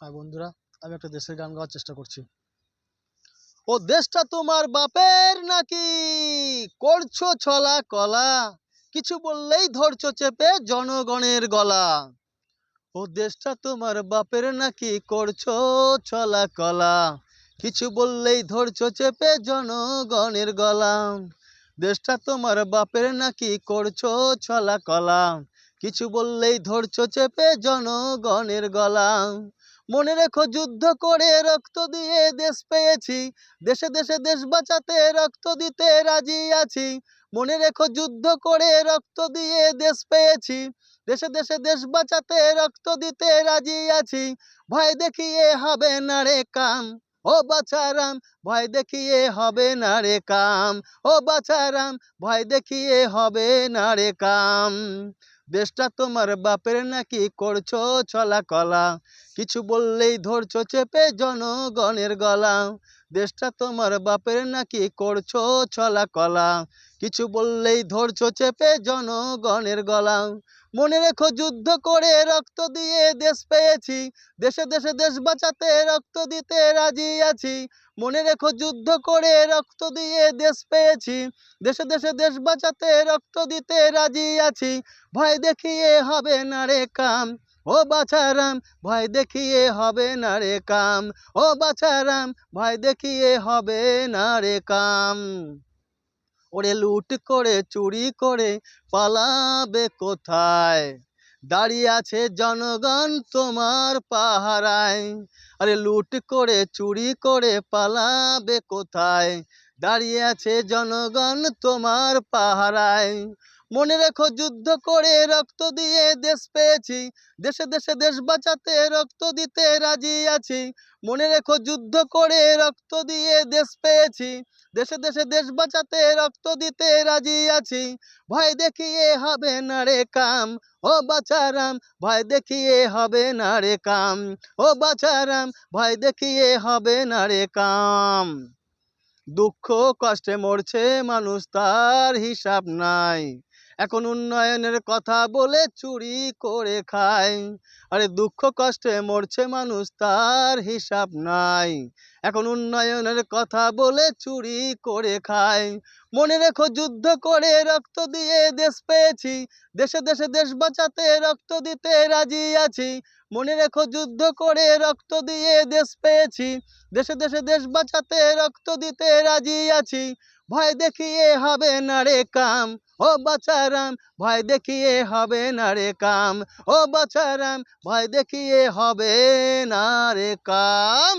High বন্ধুরা, আমি একটা দেশের গান গাওয়ার চেষ্টা করছি। ও দেশটা তোমার বাপের নাকি? করছ ছলা কলা, কিছু বললেই ধরছো চেপে জনগণের গলা। ও দেশটা তোমার বাপের নাকি? করছ ছলা কলা, কিছু বললেই ধরছো চেপে জনগণের গলা। দেশটা তোমার বাপের নাকি? করছ ছলা কলা, কিছু বললেই ধরছো চেপে জনগণের গলা। মনে রেখো যুদ্ধ করে রক্ত দিয়ে দেশ পেয়েছি। দেশে দেশে দেশ বাঁচাতে রক্ত দিতে রাজি আছি। মনে রেখো যুদ্ধ করে রক্ত দিয়ে দেশ পেয়েছি। দেশে দেশে দেশ বাঁচাতে রক্ত দিতে রাজি আছি। ভয় দেখিয়ে হবে না রে কাম, ও বাছারাম, ভয় দেখিয়ে হবে না রে কাম, ও বাছারাম, ভয় দেখিয়ে হবে না রে কাম। দেশটা তোমার বাপের নাকি করছ ছলা কলা। কিছু বললেই ধরছো চেপে জনগণের গলা। দেশটা তোমার বাপের নাকি করছ ছলা কলা। কিছু বললেই ধরছো চেপে জনগণের গলা। মনে রেখো যুদ্ধ করে রক্ত দিয়ে দেশ পেয়েছি। দেশে দেশে দেশ বাঁচাতে রক্ত দিতে রাজি আছি। মনে রেখো যুদ্ধ করে রক্ত দিয়ে দেশ পেয়েছি। দেশে দেশে দেশ বাঁচাতে রক্ত দিতে রাজি আছি। ভয় দেখিয়ে হবে না রে কাম। ও বাছারাম, ভয় দেখিয়ে হবে না রে কাম। ও বাছারাম, ভয় দেখিয়ে হবে না রে কাম। ওরে লুট করে, চুরি করে পালাবে কোথায়? দাঁড়িয়ে আছে জনগণ তোমার পাহারায়। আরে লুট করে, চুরি করে পালাবে কোথায়? দাঁড়িয়ে আছে জনগণ তোমার পাহারায়। মনে রেখো যুদ্ধ করে রক্ত দিয়ে দেশ পেয়েছি। দেশে দেশে দেশ বাঁচাতে রক্ত দিতে রাজি আছি। মনে রেখো যুদ্ধ করে রক্ত দিয়ে দেশ পেয়েছি। দেশে দেশে দেশ বাঁচাতে রক্ত দিতে রাজি আছি। ভয় দেখিয়ে হবে না রে কাম, ও বাছারাম, ভয় দেখিয়ে হবে না রে কাম, ও বাছারাম, ভয় দেখিয়ে হবে না রে কাম। দুঃখ কষ্টে মরছে মানুষ, তার হিসাব নাই। এখন উন্নয়নের কথা বলে চুরি করে খায়। আরে দুঃখ কষ্টে মরছে মানুষ, তার হিসাব নাই। এখন উন্নয়নের কথা বলে চুরি করে খায়। মনে রেখো, যুদ্ধ করে রক্ত দিয়ে দেশ পেয়েছি। দেশে দেশে দেশ বাঁচাতে রক্ত দিতে রাজি আছি। মনে রেখো, যুদ্ধ করে রক্ত দিয়ে দেশ পেয়েছি। দেশে দেশে দেশ বাঁচাতে রক্ত দিতে রাজি আছি। ভয় দেখিয়ে হবে না রে কাম। ও বাছারাম, ভয় দেখিয়ে হবে না রে কাম। ও বাছারাম, ভয় দেখিয়ে হবে না রে কাম।